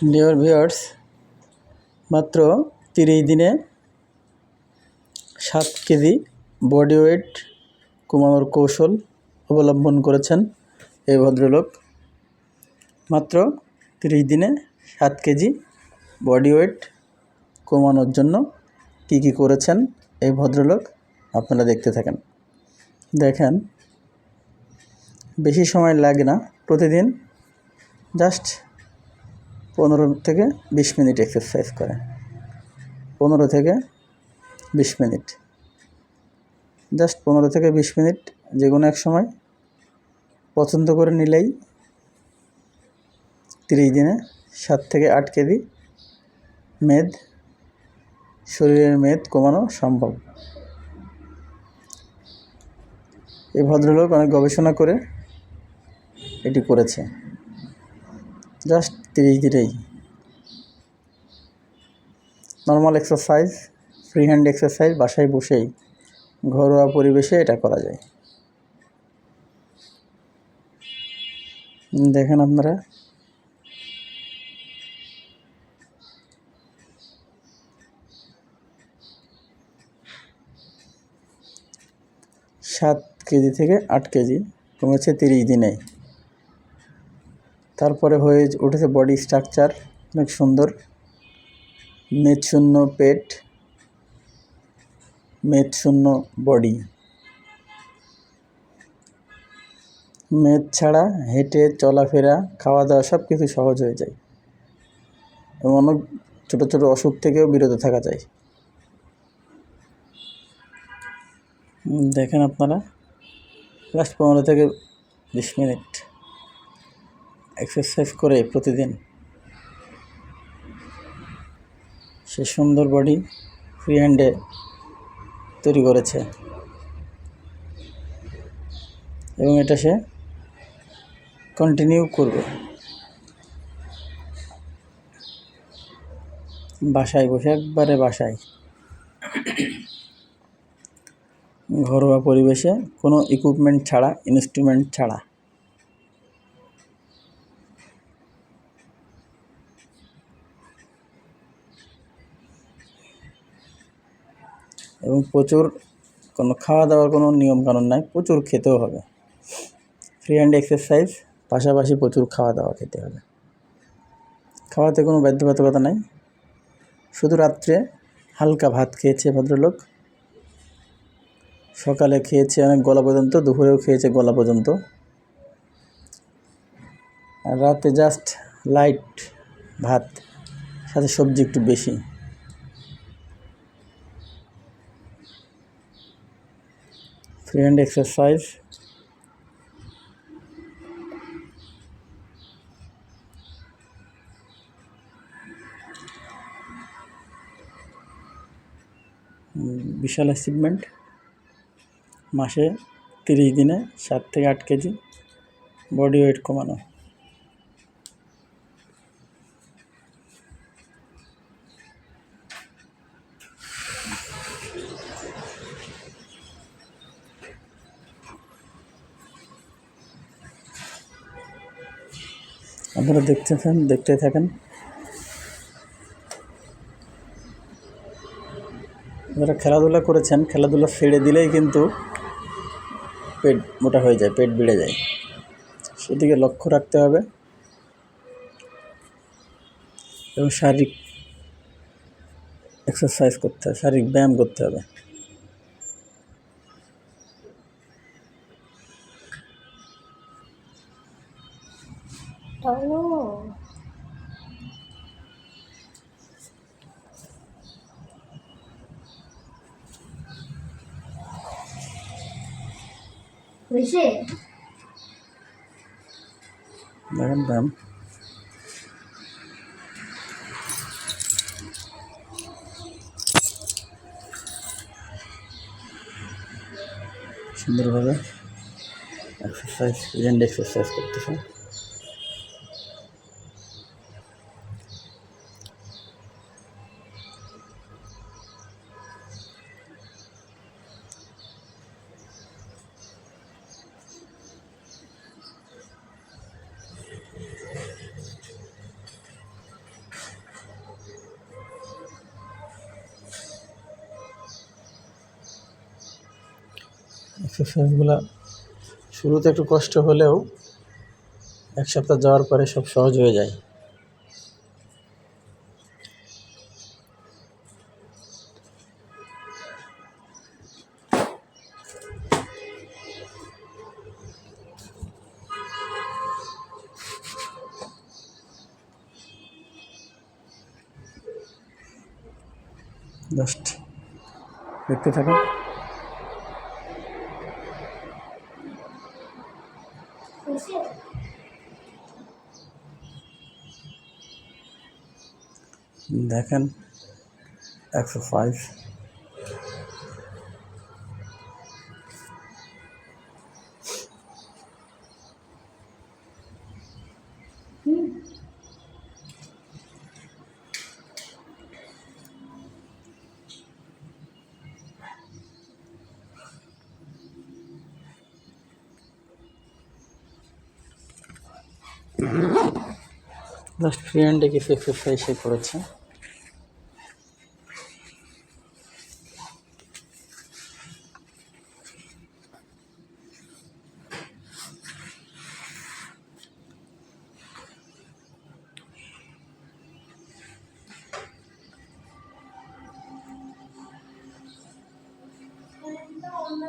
Dear viewers মাত্র তিরিশ দিনে সাত কেজি বডি ওয়েট কমানোর কৌশল অবলম্বন করেছেন এই ভদ্রলোক। মাত্র তিরিশ দিনে সাত কেজি বডি ওয়েট কমানোর জন্য কী কী করেছেন এই ভদ্রলোক আপনারা দেখতে থাকেন। দেখেন, বেশি সময় লাগে না প্রতিদিন জাস্ট পনেরো থেকে বিশ মিনিট এক্সারসাইজ করে। পনেরো থেকে বিশ মিনিট। জাস্ট পনেরো থেকে বিশ মিনিট যে কোনো এক সময় পছন্দ করে নিলেই তিরিশ দিনে সাত থেকে আট কেজি মেদ, শরীরের মেদ কমানো সম্ভব। এই ভদ্রলোক অনেক গবেষণা করে এটি করেছে। জাস্ট তিরিশ দিনেই। Normal exercise free hand exercise বাসায় বসেই ঘরোয়া পরিবেশে এটা করা যায়। দেখেন আপনারা। সাত কেজি থেকে আট কেজি, কমেছে তিরিশ দিনে তারপরে হয়ে উঠেছে বডি স্ট্রাকচার অনেক সুন্দর। মেদশূন্য পেট মেদশূন্য বডি মেদ ছাড়া হেঁটে, চলাফেরা খাওয়া দাওয়া সব কিছু সহজ হয়ে যায় এবং অনেক ছোটো ছোটো অসুখ থেকেও বিরত থাকা যায়। দেখেন আপনারা লাস্ট পনেরো থেকে বিশ মিনিট। এক্সারসাইজ করে প্রতিদিন। সে সুন্দর বডি ফ্রি হ্যান্ডে তৈরি করেছে। এবং এটা সে কন্টিনিউ করবে। বাসায় বসে, একবারে বাসায়। ঘরোয়া পরিবেশে কোনো ইকুইপমেন্ট ছাড়া ইনস্ট্রুমেন্ট ছাড়া। এবং প্রচুর কোনো খাওয়া দাওয়ার কোনো নিয়মকানুন নাই, প্রচুর খেতেও হবে। ফ্রি হ্যান্ড এক্সারসাইজ পাশাপাশি প্রচুর খাওয়া দাওয়া খেতে হবে। খাওয়াতে কোনো বাধ্যবাধকতা নাই। শুধু রাত্রে হালকা ভাত খেয়েছে ভদ্রলোক। সকালে খেয়েছে অনেক গলা পর্যন্ত, দুপুরেও খেয়েছে গলা পর্যন্ত। আর রাতে জাস্ট লাইট ভাত, সাথে সবজি একটু বেশি। ফ্রি হ্যান্ড এক্সারসাইজ বিশাল অ্যাচিভমেন্ট মাসে তিরিশ দিনে সাত থেকে আট কেজি বডি ওয়েট কমানো। আপনারা দেখতে দেখতেছেন দেখতে থাকেন। যারা খেলাধুলা করেছেন, খেলাধুলা ছেড়ে দিলেই কিন্তু পেট মোটা হয়ে যায়, পেট বেড়ে যায়। সেদিকে লক্ষ্য রাখতে হবে। এবং শারীরিক এক্সারসাইজ করতে হবে, শারীরিক ব্যায়াম করতে হবে। হয়েছে? সুন্দরভাবে এক্সারসাইজ ল্যান্ড এক্সারসাইজ করতেছে। এক্সারসাইজগুলো শুরুতে একটু কষ্ট হলেও এক সপ্তাহ যাওয়ার পরে সব সহজ হয়ে যায়। জাস্ট দেখতে থাকুন। দেখেন একশো ফাইভ জাস্ট ফ্রি হ্যান্ডে কিছু এক্সারসাইজ করেছে।